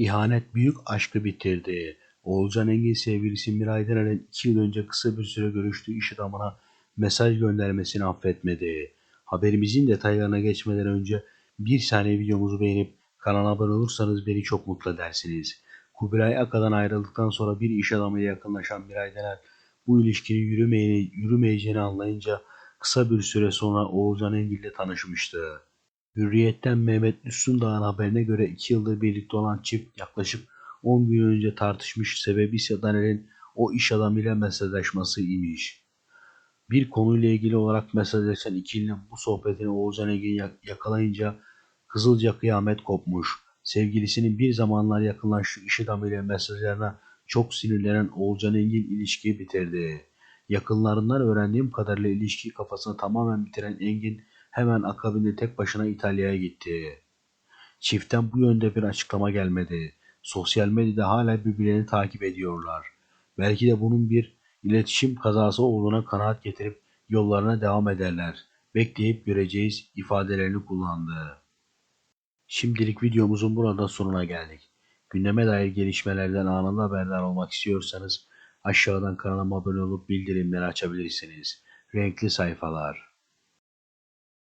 İhanet büyük aşkı bitirdi. Oğulcan Engin sevgilisi Miray Dener'in iki yıl önce kısa bir süre görüştüğü iş adamına mesaj göndermesini affetmedi. Haberimizin detaylarına geçmeden önce bir saniye videomuzu beğenip kanala abone olursanız beni çok mutlu edersiniz. Kubilay Aka'dan ayrıldıktan sonra bir iş adamıyla yakınlaşan Miray Dener bu ilişkinin yürümeyeceğini anlayınca kısa bir süre sonra Oğulcan Engin ile tanışmıştı. Hürriyet'ten Mehmet Üstündağ'ın haberine göre 2 yıldır birlikte olan çift yaklaşık 10 gün önce tartışmış sebebi ise Daner'in o iş adamıyla mesajlaşması imiş. Bir konuyla ilgili olarak mesajlaşan ikilinin bu sohbetini Oğuzhan Engin yak- yakalayınca Kızılca kıyamet kopmuş. Sevgilisinin bir zamanlar yakınlaştığı iş adamıyla mesajlarına çok sinirlenen Oğuzhan Engin ilişkiyi bitirdi. Yakınlarından öğrendiğim kadarıyla ilişkiyi kafasını tamamen bitiren Engin hemen akabinde tek başına İtalya'ya gitti. Çiftten bu yönde bir açıklama gelmedi. Sosyal medyada hala birbirlerini takip ediyorlar. Belki de bunun bir iletişim kazası olduğuna kanaat getirip yollarına devam ederler. Bekleyip göreceğiz ifadelerini kullandı. Şimdilik videomuzun burada sonuna geldik. Gündeme dair gelişmelerden anında haberdar olmak istiyorsanız aşağıdan kanalıma abone olup bildirimleri açabilirsiniz. Renkli sayfalar.